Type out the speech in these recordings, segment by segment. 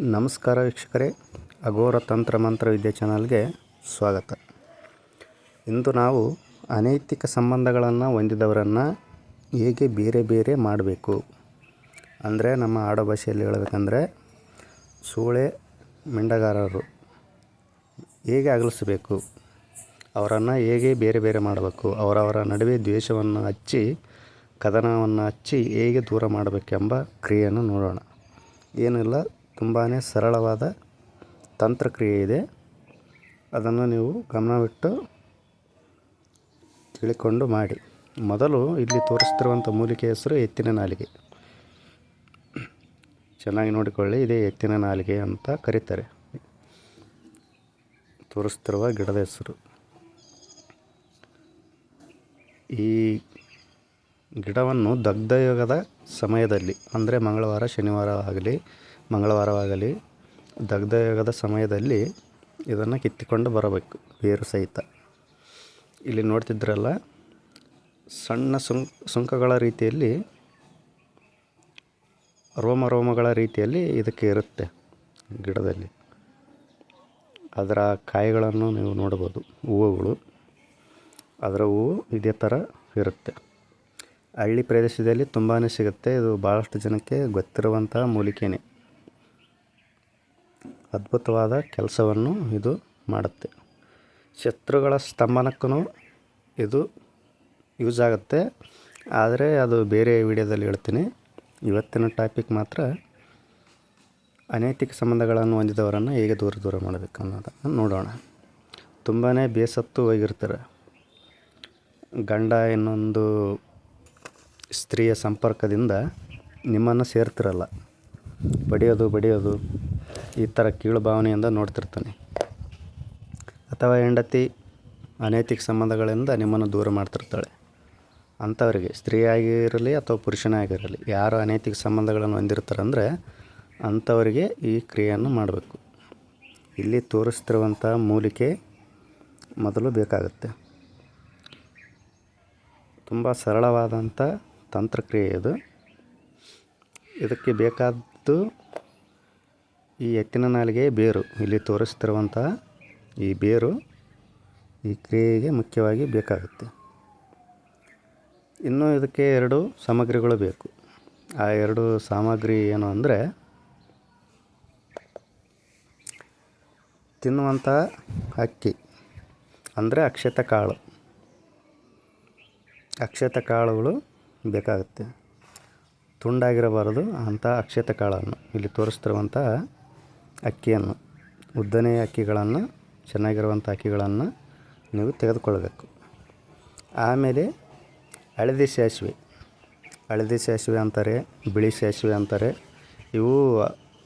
ನಮಸ್ಕಾರ ವೀಕ್ಷಕರೇ. ಅಘೋರ ತಂತ್ರ ಮಂತ್ರ ವಿದ್ಯೆ ಚಾನಲ್ಗೆ ಸ್ವಾಗತ. ಇಂದು ನಾವು ಅನೈತಿಕ ಸಂಬಂಧಗಳನ್ನು ಹೊಂದಿದವರನ್ನು ಹೇಗೆ ಬೇರೆ ಬೇರೆ ಮಾಡಬೇಕು? ಅಂದರೆ ನಮ್ಮ ಆಡೋ ಭಾಷೆಯಲ್ಲಿ ಹೇಳಬೇಕಂದ್ರೆ ಸೂಳೆ ಮಿಂಡಗಾರರು ಹೇಗೆ ಅಗಲಿಸಬೇಕು? ಅವರನ್ನು ಹೇಗೆ ಬೇರೆ ಬೇರೆ ಮಾಡಬೇಕು? ಅವರವರ ನಡುವೆ ದ್ವೇಷವನ್ನು ಹಚ್ಚಿ, ಕದನವನ್ನು ಹಚ್ಚಿ ಹೇಗೆ ದೂರ ಮಾಡಬೇಕೆಂಬ ಕ್ರಿಯೆಯನ್ನು ನೋಡೋಣ. ಏನಿಲ್ಲ ತುಂಬಾ ಸರಳವಾದ ತಂತ್ರಕ್ರಿಯೆ ಇದೆ. ಅದನ್ನು ನೀವು ಗಮನವಿಟ್ಟು ತಿಳಿಕೊಂಡು ಮಾಡಿ. ಮೊದಲು ಇಲ್ಲಿ ತೋರಿಸ್ತಿರುವಂಥ ಮೂಲಿಕೆ ಹೆಸರು ಎತ್ತಿನ ನಾಲಿಗೆ. ಚೆನ್ನಾಗಿ ನೋಡಿಕೊಳ್ಳಿ, ಇದೇ ಎತ್ತಿನ ನಾಲಿಗೆ ಅಂತ ಕರೀತಾರೆ. ತೋರಿಸ್ತಿರುವ ಗಿಡದ ಹೆಸರು. ಈ ಗಿಡವನ್ನು ದಗ್ಧಯುಗದ ಸಮಯದಲ್ಲಿ, ಅಂದರೆ ಮಂಗಳವಾರ, ಶನಿವಾರ ಆಗಲಿ ಮಂಗಳವಾರವಾಗಲಿ ದಗ್ಧಯೋಗದ ಸಮಯದಲ್ಲಿ ಇದನ್ನು ಕಿತ್ತುಕೊಂಡು ಬರಬೇಕು ಬೇರು ಸಹಿತ. ಇಲ್ಲಿ ನೋಡ್ತಿದ್ರಲ್ಲ, ಸಣ್ಣ ಸುಂಕ್ ಸುಂಕಗಳ ರೀತಿಯಲ್ಲಿ, ರೋಮ ರೋಮಗಳ ರೀತಿಯಲ್ಲಿ ಇದಕ್ಕೆ ಇರುತ್ತೆ ಗಿಡದಲ್ಲಿ. ಅದರ ಕಾಯಿಗಳನ್ನು ನೀವು ನೋಡ್ಬೋದು, ಹೂವುಗಳು. ಅದರ ಹೂವು ಇದೇ ಥರ ಇರುತ್ತೆ. ಹಳ್ಳಿ ಪ್ರದೇಶದಲ್ಲಿ ತುಂಬಾ ಸಿಗುತ್ತೆ, ಇದು ಭಾಳಷ್ಟು ಜನಕ್ಕೆ ಗೊತ್ತಿರುವಂತಹ ಮೂಲಿಕೆನೇ. ಅದ್ಭುತವಾದ ಕೆಲಸವನ್ನು ಇದು ಮಾಡುತ್ತೆ. ಶತ್ರುಗಳ ಸ್ತಂಭನಕ್ಕೂ ಇದು ಯೂಸ್ ಆಗುತ್ತೆ. ಆದರೆ ಅದು ಬೇರೆ ವಿಡಿಯೋದಲ್ಲಿ ಹೇಳ್ತೀನಿ. ಇವತ್ತಿನ ಟಾಪಿಕ್ ಮಾತ್ರ ಅನೈತಿಕ ಸಂಬಂಧಗಳನ್ನು ಹೊಂದಿದವರನ್ನು ಹೇಗೆ ದೂರ ದೂರ ಮಾಡಬೇಕು ಅನ್ನೋದನ್ನು ನೋಡೋಣ. ತುಂಬಾ ಬೇಸತ್ತು ಹೋಗಿರ್ತಾರೆ. ಗಂಡ ಇನ್ನೊಂದು ಸ್ತ್ರೀಯ ಸಂಪರ್ಕದಿಂದ ನಿಮ್ಮನ್ನು ಸೇರ್ತಿರಲ್ಲ. ಬಡಿಯೋದು ಬಡಿಯೋದು ಈ ಥರ ಕೀಳು ಭಾವನೆಯಿಂದ ನೋಡ್ತಿರ್ತಾನೆ. ಅಥವಾ ಹೆಂಡತಿ ಅನೈತಿಕ ಸಂಬಂಧಗಳಿಂದ ನಿಮ್ಮನ್ನು ದೂರ ಮಾಡ್ತಿರ್ತಾಳೆ. ಅಂಥವರಿಗೆ ಸ್ತ್ರೀ ಆಗಿರಲಿ ಅಥವಾ ಪುರುಷನಾಗಿರಲಿ, ಯಾರು ಅನೈತಿಕ ಸಂಬಂಧಗಳನ್ನು ಹೊಂದಿರ್ತಾರಂದರೆ ಅಂಥವರಿಗೆ ಈ ಕ್ರಿಯೆಯನ್ನು ಮಾಡಬೇಕು. ಇಲ್ಲಿ ತೋರಿಸ್ತಿರುವಂಥ ಮೂಲಿಕೆ ಮೊದಲು ಬೇಕಾಗುತ್ತೆ. ತುಂಬ ಸರಳವಾದಂಥ ತಂತ್ರಕ್ರಿಯೆ ಇದು. ಇದಕ್ಕೆ ಬೇಕಾದ್ದು ಈ ಎತ್ತಿನ ನಾಲಿಗೆ ಬೇರು. ಇಲ್ಲಿ ತೋರಿಸ್ತಿರುವಂತಹ ಈ ಬೇರು ಈ ಕ್ರಿಯೆಗೆ ಮುಖ್ಯವಾಗಿ ಬೇಕಾಗುತ್ತೆ. ಇನ್ನು ಇದಕ್ಕೆ ಎರಡು ಸಾಮಗ್ರಿಗಳು ಬೇಕು. ಆ ಎರಡು ಸಾಮಗ್ರಿ ಏನು ಅಂದರೆ ತಿನ್ನುವಂಥ ಅಕ್ಕಿ, ಅಂದರೆ ಅಕ್ಷತ ಕಾಳು. ಅಕ್ಷತ ಕಾಳುಗಳು ಬೇಕಾಗುತ್ತೆ. ತುಂಡಾಗಿರಬಾರದು ಅಂಥ ಅಕ್ಷತ ಕಾಳನ್ನು. ಇಲ್ಲಿ ತೋರಿಸ್ತಿರುವಂಥ ಅಕ್ಕಿಯನ್ನು, ಉದ್ದನೆಯ ಅಕ್ಕಿಗಳನ್ನು, ಚೆನ್ನಾಗಿರುವಂಥ ಅಕ್ಕಿಗಳನ್ನು ನೀವು ತೆಗೆದುಕೊಳ್ಬೇಕು. ಆಮೇಲೆ ಹಳದಿ ಸಾಸಿವೆ. ಹಳದಿ ಸಾಸಿವೆ ಅಂತಾರೆ, ಬಿಳಿ ಸಾಸಿವೆ ಅಂತಾರೆ, ಇವು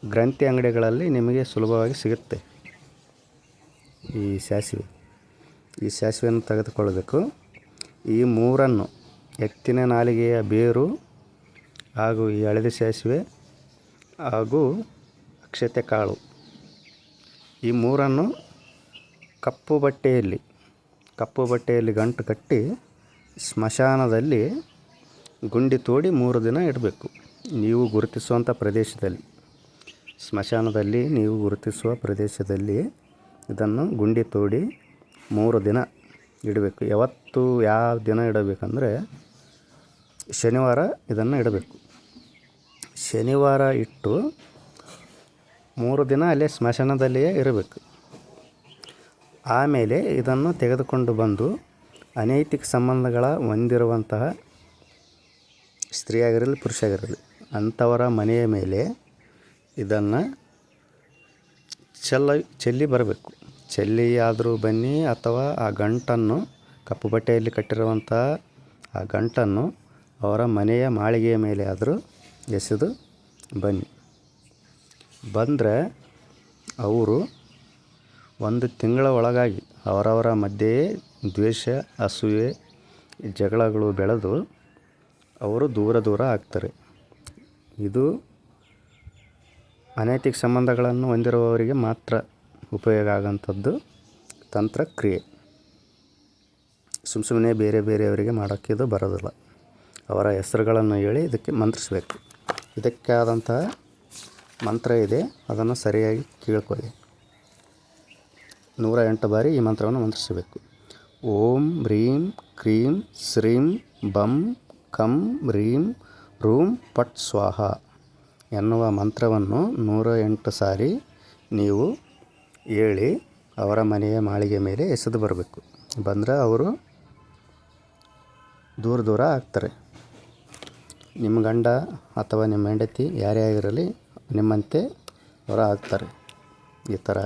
ಗ್ರಂಥಿ ಅಂಗಡಿಗಳಲ್ಲಿ ನಿಮಗೆ ಸುಲಭವಾಗಿ ಸಿಗುತ್ತೆ ಈ ಸಾಸಿವೆ. ಈ ಸಾಸಿವೆಯನ್ನು ತೆಗೆದುಕೊಳ್ಬೇಕು. ಈ ಮೂರನ್ನು, ಎತ್ತಿನ ನಾಲಿಗೆಯ ಬೇರು ಹಾಗೂ ಈ ಹಳದಿ ಸಾಸಿವೆ ಹಾಗೂ ಅಕ್ಷತೆ ಕಾಳು. ಈ ಮೂರನ್ನು ಕಪ್ಪು ಬಟ್ಟೆಯಲ್ಲಿ ಕಪ್ಪು ಬಟ್ಟೆಯಲ್ಲಿ ಗಂಟು ಕಟ್ಟಿ ಸ್ಮಶಾನದಲ್ಲಿ ಗುಂಡಿ ತೋಡಿ ಮೂರು ದಿನ ಇಡಬೇಕು. ನೀವು ಗುರುತಿಸುವಂಥ ಪ್ರದೇಶದಲ್ಲಿ, ಸ್ಮಶಾನದಲ್ಲಿ ನೀವು ಗುರುತಿಸುವ ಪ್ರದೇಶದಲ್ಲಿ ಇದನ್ನು ಗುಂಡಿ ತೋಡಿ ಮೂರು ದಿನ ಇಡಬೇಕು. ಯಾವತ್ತು ಯಾವ ದಿನ ಇಡಬೇಕಂದ್ರೆ ಶನಿವಾರ ಇದನ್ನು ಇಡಬೇಕು. ಶನಿವಾರ ಇಟ್ಟು ಮೂರು ದಿನ ಅಲ್ಲೇ ಸ್ಮಶಾನದಲ್ಲಿಯೇ ಇರಬೇಕು. ಆಮೇಲೆ ಇದನ್ನು ತೆಗೆದುಕೊಂಡು ಬಂದು ಅನೈತಿಕ ಸಂಬಂಧಗಳ ಹೊಂದಿರುವಂತಹ ಸ್ತ್ರೀಯಾಗಿರಲಿ, ಪುರುಷಾಗಿರಲಿ, ಅಂಥವರ ಮನೆಯ ಮೇಲೆ ಇದನ್ನು ಚೆಲ್ಲ, ಚೆಲ್ಲಿ ಬರಬೇಕು. ಚೆಲ್ಲಿ ಆದರೂ ಬನ್ನಿ ಅಥವಾ ಆ ಗಂಟನ್ನು ಕಪ್ಪು ಬಟ್ಟೆಯಲ್ಲಿ ಕಟ್ಟಿರುವಂತಹ ಆ ಗಂಟನ್ನು ಅವರ ಮನೆಯ ಮಾಳಿಗೆಯ ಮೇಲೆ ಆದರೂ ಎಸೆದು ಬನ್ನಿ. ಬಂದರೆ ಅವರು ಒಂದು ತಿಂಗಳ ಒಳಗಾಗಿ ಅವರವರ ಮಧ್ಯೆಯೇ ದ್ವೇಷ, ಅಸೂಯೆ, ಜಗಳಗಳು ಬೆಳೆದು ಅವರು ದೂರ ದೂರ ಆಗ್ತಾರೆ. ಇದು ಅನೈತಿಕ ಸಂಬಂಧಗಳನ್ನು ಹೊಂದಿರುವವರಿಗೆ ಮಾತ್ರ ಉಪಯೋಗ ಆಗೋಂಥದ್ದು ತಂತ್ರಕ್ರಿಯೆ. ಸುಮ್ಮ ಸುಮ್ಮನೆ ಬೇರೆ ಬೇರೆಯವರಿಗೆ ಮಾಡೋಕ್ಕಿದು ಬರೋದಿಲ್ಲ. ಅವರ ಹೆಸರುಗಳನ್ನು ಹೇಳಿ ಇದಕ್ಕೆ ಮಂತ್ರಿಸಬೇಕು. ಇದಕ್ಕಾದಂತಹ ಮಂತ್ರ ಇದೆ, ಅದನ್ನು ಸರಿಯಾಗಿ ಕೇಳ್ಕೊಳ್ಳಿ. ನೂರ ಎಂಟು ಬಾರಿ ಈ ಮಂತ್ರವನ್ನು ಮಂತ್ರಿಸಬೇಕು. ಓಂ, ಹ್ರೀಂ, ಕ್ರೀಂ, ಶ್ರೀಂ, ಬಂ, ಕಂ, ರೀಂ, ರೂಂ, ಪಟ್, ಸ್ವಾಹ ಎನ್ನುವ ಮಂತ್ರವನ್ನು ನೂರ ಎಂಟು ಸಾರಿ ನೀವು ಹೇಳಿ ಅವರ ಮನೆಯ ಮಾಳಿಗೆ ಮೇಲೆ ಎಸೆದು ಬರಬೇಕು. ಬಂದರೆ ಅವರು ದೂರ ದೂರ ಆಗ್ತಾರೆ. ನಿಮ್ಮ ಗಂಡ ಅಥವಾ ನಿಮ್ಮ ಹೆಂಡತಿ ಯಾರೇ ಆಗಿರಲಿ ನಿಮ್ಮಂತೆ ಅವರ ಆಗ್ತಾರೆ ಈ ಥರ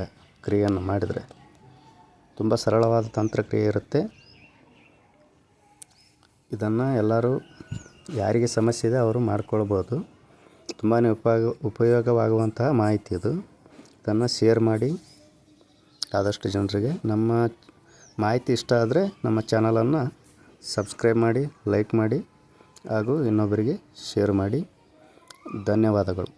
ಕ್ರಿಯೆಯನ್ನು ಮಾಡಿದರೆ ತುಂಬ ಸರಳವಾದ ತಂತ್ರಕ್ರಿಯೆ ಇರುತ್ತೆ. ಇದನ್ನು ಎಲ್ಲರೂ ಯಾರಿಗೆ ಸಮಸ್ಯೆ ಇದೆ ಅವರು ಮಾಡ್ಕೊಳ್ಬೋದು. ತುಂಬಾ ಉಪಯೋಗ, ಉಪಯೋಗವಾಗುವಂತಹ ಮಾಹಿತಿ ಇದು. ಇದನ್ನು ಶೇರ್ ಮಾಡಿ. ಆದಷ್ಟು ಜನರಿಗೆ ನಮ್ಮ ಮಾಹಿತಿ ಇಷ್ಟ ಆದರೆ ನಮ್ಮ ಚಾನಲನ್ನು ಸಬ್ಸ್ಕ್ರೈಬ್ ಮಾಡಿ, ಲೈಕ್ ಮಾಡಿ ಹಾಗೂ ಇನ್ನೊಬ್ಬರಿಗೆ ಶೇರ್ ಮಾಡಿ. ಧನ್ಯವಾದಗಳು.